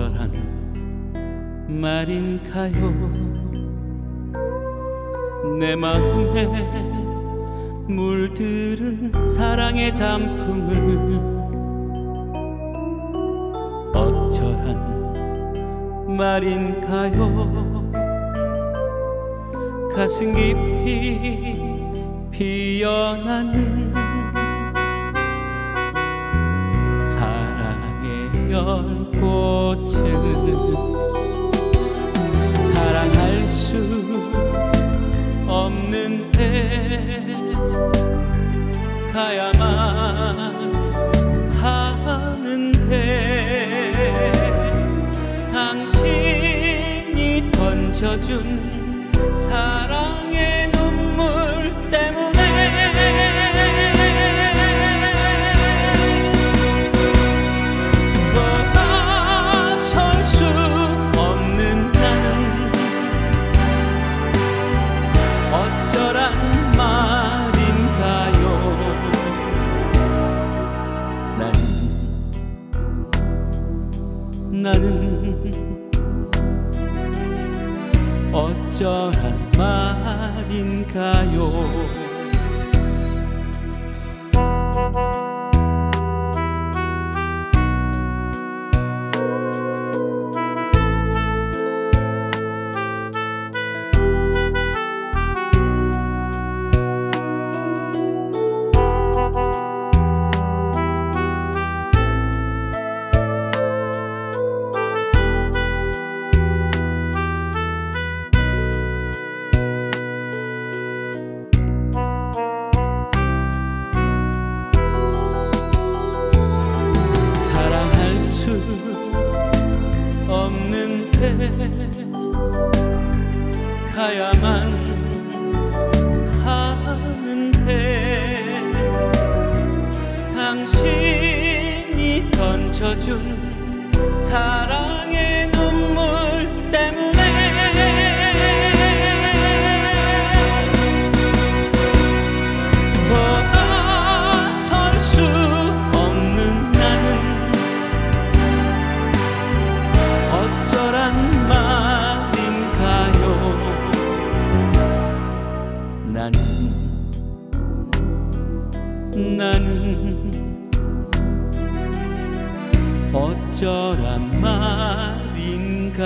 어쩌란 말인가요? 내 마음에 물들은 사랑의 단풍을 어쩌란 말인가요? 가슴 깊이 피어나는 열꽃을 사랑할 수 없는데 가야만 하는데 당신이 던져준 사랑의 어쩌란 말인가요 가야만 하는데 당신이 던져준 사랑의 나는 어쩌란 말인가요